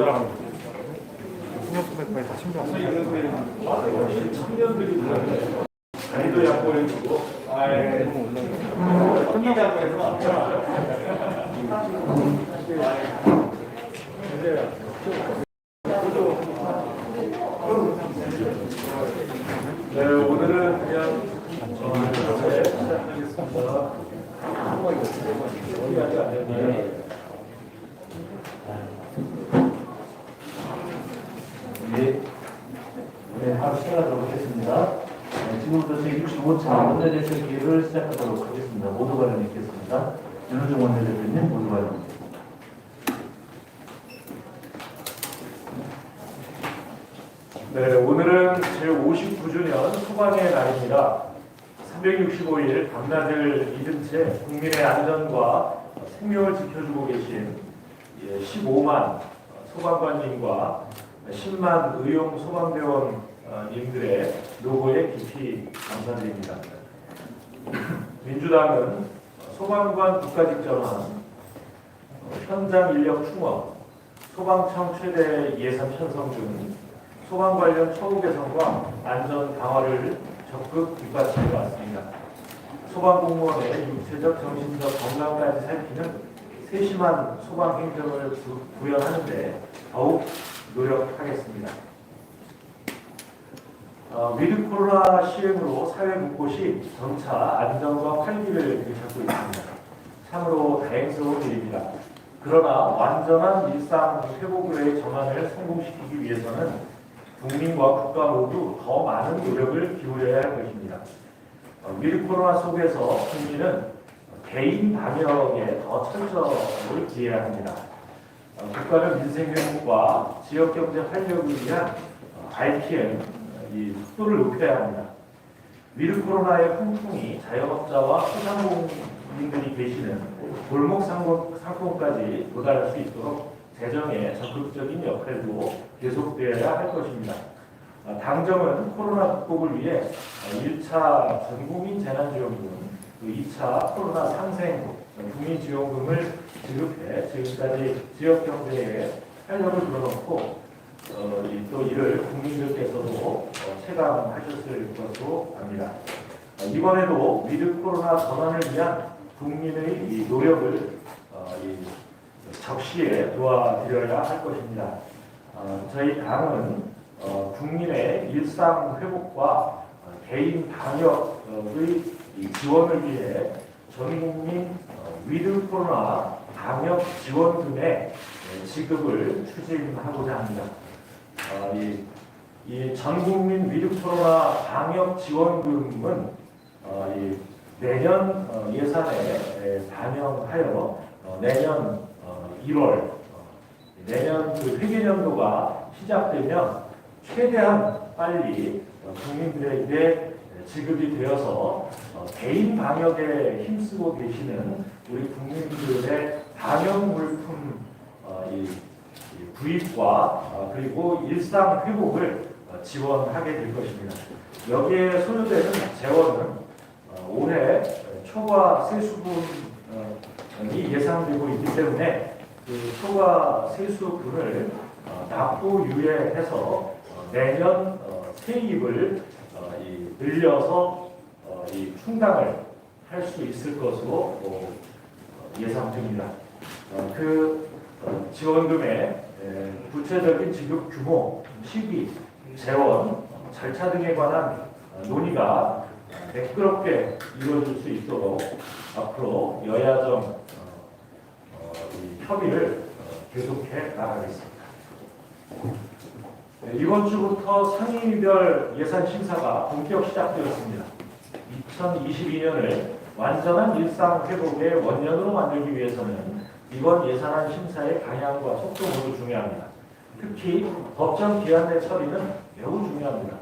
올라가는 거죠. 풍력소백까지 다 양보해 주고. 아예. 끝나고 해서 네 오늘은 그냥 어, 이렇게 시작하겠습니다. 네. 네. 네, 바로 시작하도록 하겠습니다. 네, 지금부터 제65차 원내대표 기회를 시작하도록 하겠습니다. 모두 발언 있겠습니다. 윤호중 원내대표님 모두 발언. 네, 오늘은 제59주년 소방의 날입니다. 365일 밤낮을 잊은 채 국민의 안전과 생명을 지켜주고 계신 15만 소방관님과 10만 의용 소방대원 님들의 노고에 깊이 감사드립니다. 민주당은 소방관 국가직전환, 현장 인력 충원, 소방청 최대 예산 편성 등 소방 관련 처우 개선과 안전 강화를 적극 뒷받침해 왔습니다. 소방 공무원의 육체적, 정신적 건강까지 살피는 세심한 소방 행정을 구- 구현하는데 더욱 노력하겠습니다. 어, 위드 코로나 시행으로 사회 곳곳이 점차 안정과 활기를 되찾고 있습니다. 참으로 다행스러운 일입니다. 그러나 완전한 일상 회복의 전환을 성공시키기 위해서는 국민과 국가 모두 더 많은 노력을 기울여야 할 것입니다. 어, 위드 코로나 속에서 국민은 개인 방역에 더 철저를 기해야 합니다. 어, 국가는 민생 회복과 지역 경제 활력을 위한 어, RTM 어, 이 속도를 높여야 합니다. 위드 코로나의 풍풍이 자영업자와 소상공인들이 계시는 골목 상권, 상권까지 도달할 수 있도록 재정의 적극적인 역할도 계속되어야 할 것입니다. 어, 당정은 코로나 극복을 위해 1차 전국민 재난지원금, 그 2차 코로나 상생 국민지원금을 지급해 지금까지 지역 경제에 활력을 불어넣고 어, 이- 또 이를 국민들께서도 어, 체감하셨을 것으로 압니다. 어, 이번에도 위드 코로나 전환을 위한 국민의 이 노력을 어, 이 적시에 도와드려야 할 것입니다. 어, 저희 당은 어, 국민의 일상 회복과 어, 개인 방역의 이 지원을 위해 전국민 어, 위드 코로나 방역 지원금의 예, 지급을 추진하고자 합니다. 어, 이, 이 전국민 위드 코로나 방역 지원금은 어, 이 내년 어, 예산에 에, 반영하여 어, 내년 어, 1월 어, 내년 그 회계년도가 시작되면 최대한 빨리 어, 국민들에게 지급이 되어서 어, 개인 방역에 힘쓰고 계시는 우리 국민들의 방역 물품 어, 이, 이 구입과 어, 그리고 일상 회복을 어, 지원하게 될 것입니다. 여기에 소요되는 재원은 어, 올해 초과 세수분이 예상되고 있기 때문에 그 초과 세수분을 어, 납부 유예해서 어, 내년 어, 세입을 어, 이 늘려서 어, 이 충당을 할 수 있을 것으로 어, 어, 예상됩니다. 어, 그 어, 지원금의 에, 구체적인 지급 규모, 시기, 재원, 어, 절차 등에 관한 어, 논의가 매끄럽게 이루어질 수 있도록 앞으로 여야정 어, 어, 이 협의를 어, 계속해 나가겠습니다. 네, 이번 주부터 상임위별 예산 심사가 본격 시작되었습니다. 2022년을 완전한 일상 회복의 원년으로 만들기 위해서는 이번 예산안 심사의 방향과 속도 모두 중요합니다. 특히 법정 기한 내 처리는 매우 중요합니다.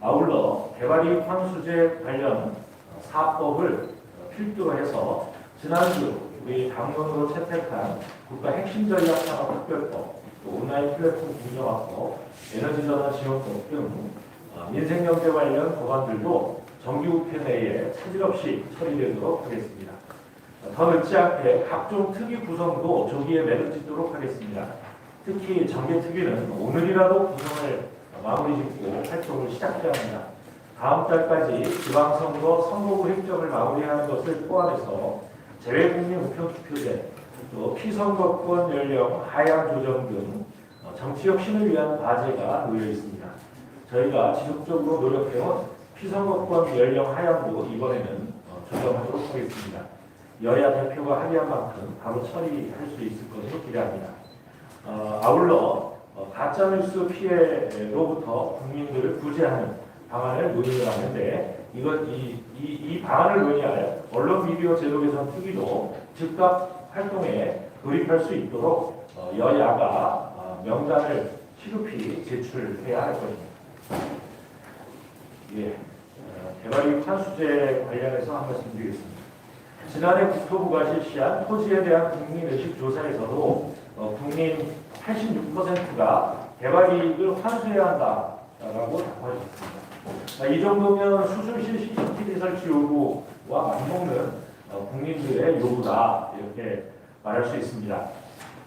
아울러 개발이익 환수제 관련 사법을 필두로 해서 지난주 우리 당론으로 채택한 국가 핵심 전략 산업 특별법, 또 온라인 플랫폼 공정화법, 에너지 전환 지원법 등 어, 민생 경제 관련 법안들도 정기국회 내에 차질 없이 처리되도록 하겠습니다. 어, 더 늦지 않게 각종 특위 구성도 조기에 매듭 짓도록 하겠습니다. 특히 정계 특위는 오늘이라도 구성을 마무리 짓고 활동을 시작해야 합니다. 다음 달까지 지방선거 선거구 획정을 마무리하는 것을 포함해서 재외국민 우편투표제, 또 피선거권 연령 하향 조정 등 어, 정치 혁 신을 위한 과제가 놓여 있습니다. 저희가 지속적으로 노력해온 피선거권 연령 하향도 이번에는 어, 조정하도록 하겠습니다. 여야 대표가 합의한 만큼 바로 처리할 수 있을 것으로 기대합니다. 어, 아울러 어, 가짜뉴스 피해로부터 국민들을 구제하는 방안을 논의를 하는데 이것 이, 이, 이 방안을 논의할 언론 미디어 제도 개선 특위도 즉각 활동에 돌입할 수 있도록 어, 여야가 어, 명단을 시급히 제출해야 할 것입니다. 예, 어, 개발이익 환수제 관련해서 한 말씀 드리겠습니다. 지난해 국토부가 실시한 토지에 대한 국민의식 조사에서도 어, 국민 86%가 개발이익을 환수해야 한다라고 답하셨습니다. 아, 이 정도면 수술실 CCTV 설치 요구와 맞먹는 어, 국민들의 요구다 이렇게 말할 수 있습니다.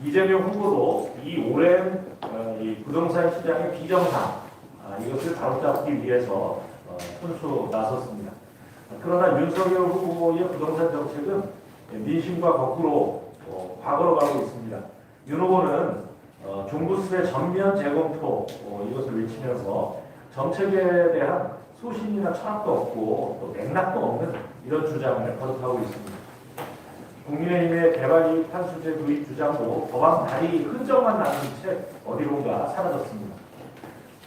이재명 후보도 이 오랜 어, 이 부동산 시장의 비정상 아, 이것을 바로잡기 위해서 어, 손수 나섰습니다. 그러나 윤석열 후보의 부동산 정책은 민심과 거꾸로 어, 과거로 가고 있습니다. 윤 후보는 어, 종부세 전면 재검토 어, 이것을 외치면서 정책에 대한 소신이나 철학도 없고 또 맥락도 없는 이런 주장을 거듭하고 있습니다. 국민의힘의 개발이익 환수제 도입 주장도 법안 발의 흔적만 남은 채 어디론가 사라졌습니다.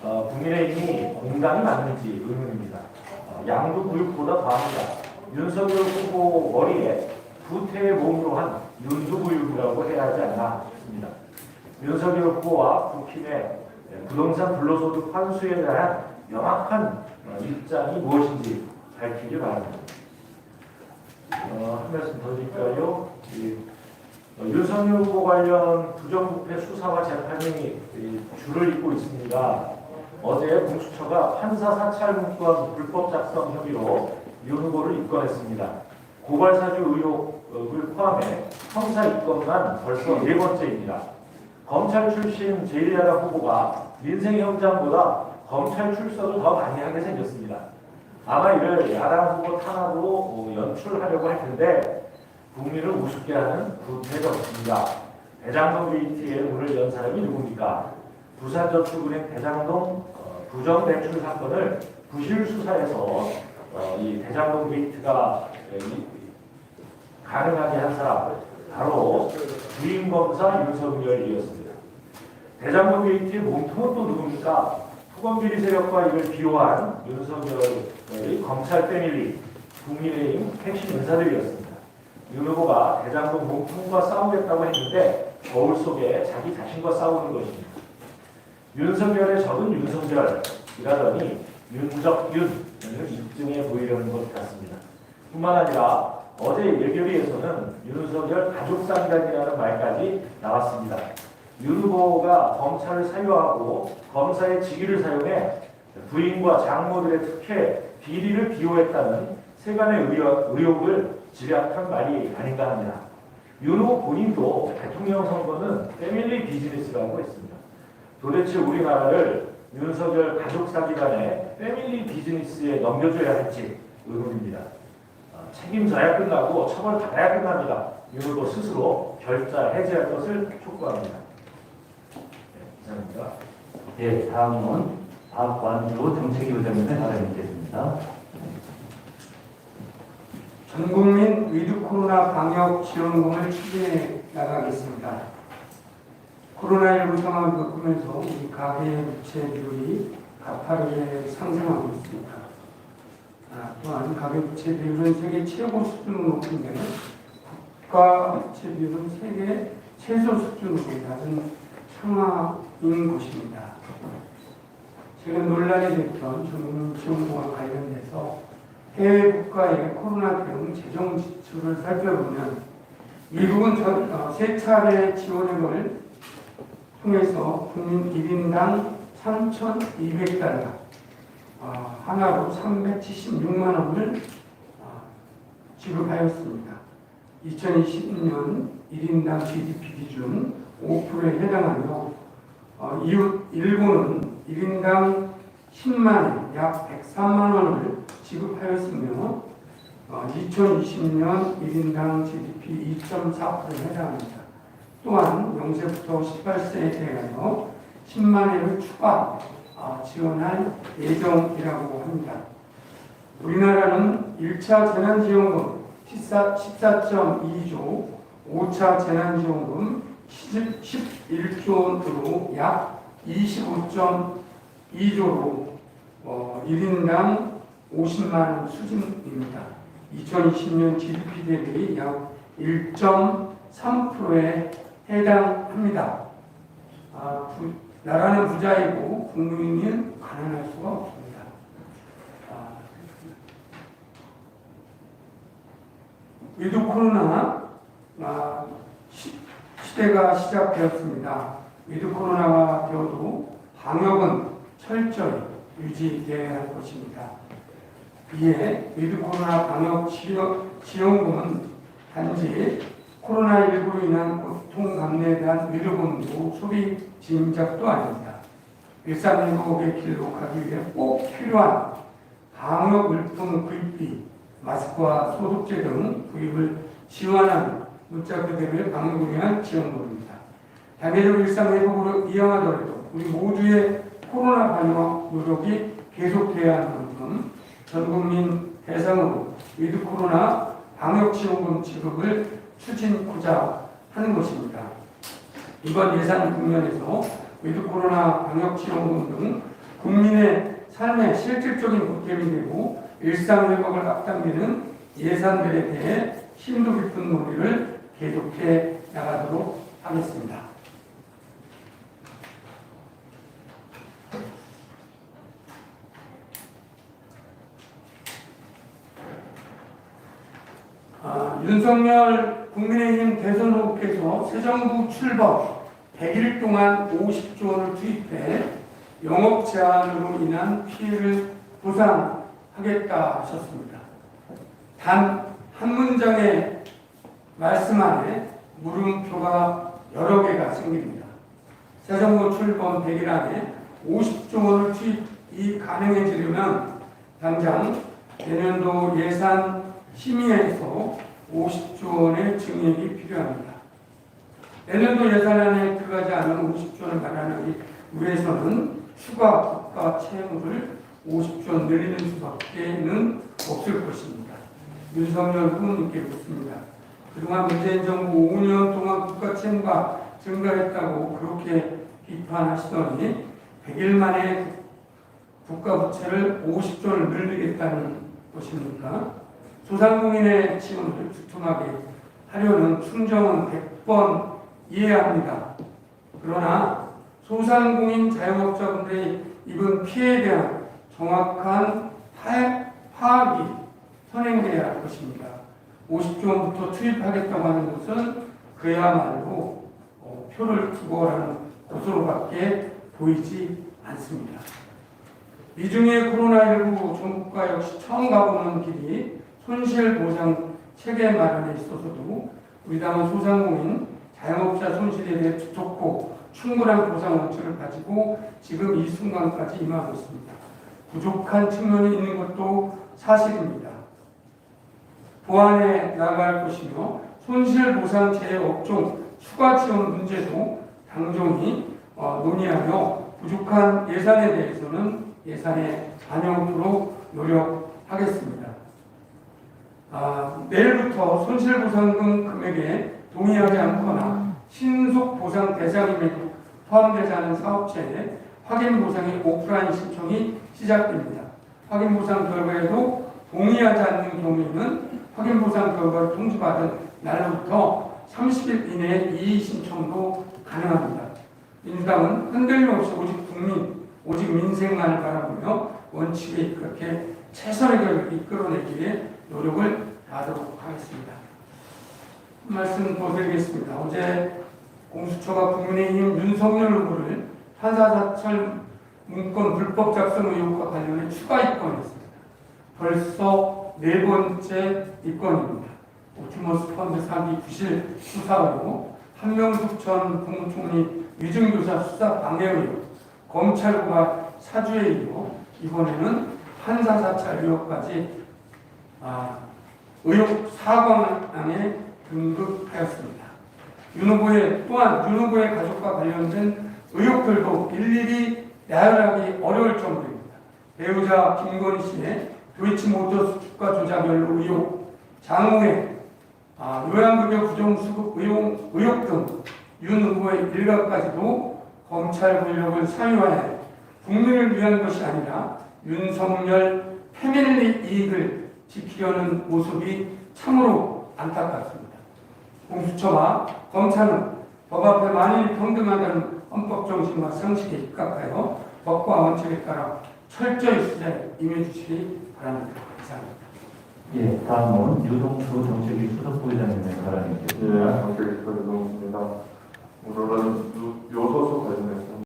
어, 국민의힘이 공당이 맞는지 의문입니다. 어, 양두구육보다 더합니다. 윤석열 후보 머리에 구태의 몸으로 한 윤두구육이라고 해야 하지 않나 싶습니다. 윤석열 후보와 국힘의 부동산 불로소득 환수에 대한 명확한 어, 입장이 무엇인지 밝히기 바랍니다. 어, 한 말씀 더 드릴까요? 이, 어, 윤석열 후보 관련 부정부패 수사와 재판이 이, 줄을 잇고 있습니다. 어제 공수처가 판사 사찰 문건 불법 작성 혐의로 윤 후보를 입건했습니다. 고발사주 의혹을 포함해 형사 입건만 벌써 네 번째입니다. 검찰 출신 제1야당 후보가 민생 현장보다 검찰 출석을 더 많이 하게 생겼습니다. 아마 이를 야당 후보 탄압으로 어, 연출하려고 할 텐데 국민을 우습게 하는 구태정입니다. 대장동 게이트에 문을 연 사람이 누굽니까? 부산저축은행 대장동 어, 부정 대출 사건을 부실 수사해서 어, 이 대장동 게이트가 이- 가능하게 한 사람 바로 주임 검사 윤석열이었습니다. 대장동 게이트의 몸통은 또 누굽니까? 토건비리 세력과 이를 비호한 윤석열의 검찰 패밀리 국민의힘 핵심 인사들이었습니다. 윤 후보가 대장동 몸통과 싸우겠다고 했는데 거울 속에 자기 자신과 싸우는 것입니다. 윤석열의 적은 윤석열이라더니 윤적윤을 입증해 보이려는 것 같습니다. 뿐만 아니라 어제 일결위에서는 윤석열 가족상단이라는 말까지 나왔습니다. 윤 후보가 검찰을 사유하고 검사의 직위를 사용해 부인과 장모들의 특혜, 비리를 비호했다는 세간의 의혹, 의혹을 집약한 말이 아닌가 합니다. 윤 후보 본인도 대통령 선거는 패밀리 비즈니스라고 했습니다. 도대체 우리나라를 윤석열 가족 사기단의 패밀리 비즈니스에 넘겨줘야 할지 의문입니다. 어, 책임져야 끝나고 처벌받아야 끝납니다. 윤 후보 스스로 결자 해제할 것을 촉구합니다. 네, 이상입니다. 예, 다음은 박완주 정책위원장님의 발언이겠습니다. 전국민 위드 코로나 방역 지원금을 추진해 나가겠습니다. 코로나19 상황을 겪으면서 우리 가계 부채 비율이 가파르게 상승하고 있습니다. 아, 또한 가계 부채 비율은 세계 최고 수준으로 높은데 국가 부채 비율은 세계 최소 수준으로 낮은 상황인 것입니다. 최근 논란이 됐던 지원금과 관련돼서 해외 국가의 코로나 대응 재정 지출을 살펴보면 미국은 전, 어, 세 차례 지원액을 통해서 국민 1인당 3,200달러, 어, 하나로 376만 원을 어, 지급하였습니다. 2020년 1인당 GDP 기준 5%에 해당하며 이웃 일본은 1인당 10만 원, 약 103만 원을 지급하였으며 어, 2020년 1인당 GDP 2.4%에 해당합니다. 또한 0세부터 18세에 대하여 10만 원을 추가 아, 지원할 예정이라고 합니다. 우리나라는 1차 재난지원금 14, 14.2조, 5차 재난지원금 11조 원으로 약 25.2조로 어, 1인당 50만 원 수준입니다. 2020년 GDP 대비 약 1.3%에 해당합니다. 아, 부, 나라는 부자이고 국민은 가난할 수가 없습니다. 아, 위드 코로나 아, 시, 시대가 시작되었습니다. 위드 코로나가 되어도 방역은 철저히 유지되어야 할 것입니다. 이에 위드 코로나 방역 지원, 지원금은 단지 코로나19로 인한 고통 감내에 대한 위로금도 소비 진작도 아닙니다. 일상 행복의 길로 가기 위해 꼭 필요한 방역 물품 구입비, 마스크와 소독제 등 구입을 지원하는 문자 그대로의 방역을 위한 지원금입니다. 단계적 일상 회복으로 이어가더라도 우리 모두의 코로나 방역 노력이 계속돼야 하는 만큼 전 국민 대상으로 위드 코로나 방역 지원금 지급을 추진하고자 하는 것입니다. 이번 예산 국면에서 위드 코로나 방역 지원금 등 국민의 삶에 실질적인 보탬이 되고 일상 회복을 앞당기는 예산들에 대해 심도 깊은 논의를 계속해 나가도록 하겠습니다. 아, 윤석열 국민의힘 대선 후보께서 새 정부 출범 100일 동안 50조 원을 투입해 영업 제한으로 인한 피해를 보상하겠다 하셨습니다. 단 한 문장의 말씀 안에 물음표가 여러 개가 생깁니다. 새 정부 출범 100일 안에 50조 원을 투입이 가능해지려면 당장 내년도 예산 심의에서 50조 원의 증액이 필요합니다. 내년도 예산안에 들어가지 않은 50조 원을 마련하기 위해서는 추가 국가 채무를 50조 원 늘리는 수밖에는 없을 것입니다. 윤석열 후보님께 묻습니다. 그동안 문재인 정부 5년 동안 국가 채무가 증가했다고 그렇게 비판하시더니 100일 만에 국가 부채를 50조 원을 늘리겠다는 것입니까? 소상공인의 지원을 두툼하게 하려는 충정은 100번 이해합니다. 그러나 소상공인 자영업자분들의 입은 피해에 대한 정확한 파- 파악이 선행돼야 할 것입니다. 50조 원부터 투입하겠다고 하는 것은 그야말로 어, 표를 투고하는 것으로밖에 보이지 않습니다. 미중의 코로나19 전국가 역시 처음 가보는 길이 손실보상 체계 마련에 있어서도 우리 당은 소상공인 자영업자 손실에 대해 좋고 충분한 보상 원칙을 가지고 지금 이 순간까지 임하고 있습니다. 부족한 측면이 있는 것도 사실입니다. 보완해 나갈 것이며 손실보상 제외 업종 추가 지원 문제도 당정이 어, 논의하며 부족한 예산에 대해서는 예산에 반영토록 노력하겠습니다. 아, 내일부터 손실보상금 금액에 동의하지 않거나 신속 보상 대상임에도 포함되지 않은 사업체에 확인 보상의 오프라인 신청이 시작됩니다. 확인 보상 결과에도 동의하지 않는 경우에는 확인 보상 결과를 통지받은 날로부터 30일 이내에 이의 신청도 가능합니다. 민주당은 흔들림 없이 오직 국민, 오직 민생만을 바라보며 원칙에 그렇게 최선의 결을 이끌어내기 노력을 다하도록 하겠습니다. 한 말씀 더 드리겠습니다. 어제 공수처가 국민의힘 윤석열 후보를 판사사찰 문건 불법 작성 의혹과 관련해 추가 입건했습니다. 벌써 네 번째 입건입니다. 옵티머스 펀드 사기 부실 수사로 한명숙 전 국무총리 위증교사 수사 방해 의혹, 검찰과 사주에 이어 이번에는 판사 사찰 의혹까지 아, 의혹 사건에 등극하였습니다. 윤 후보의 또한 윤 후보의 가족과 관련된 의혹들도 일일이 나열하기 어려울 정도입니다. 배우자 김건희 씨의 도이치모터스 주가 조작 연루 의혹, 장우의 아, 요양급여 부정수급 의혹, 의혹 등 윤 후보의 일가까지도 검찰 권력을 사유하여 국민을 위한 것이 아니라 윤석열 패밀리 이익을 지키려는 모습이 참으로 안타깝습니다. 공수처와 검찰은 법 앞에 만인이 평등하다는 헌법 정신과 상식에 입각하여 법과 원칙에 따라 철저히 수사에 임해주시기 바랍니다. 이상입니다. 예, 다음은 유동수 정책위 수석부회장님의 예, 발언이 있겠습니다. 관계 기관의 동입니다. 오늘은 요- 요소수 관련해서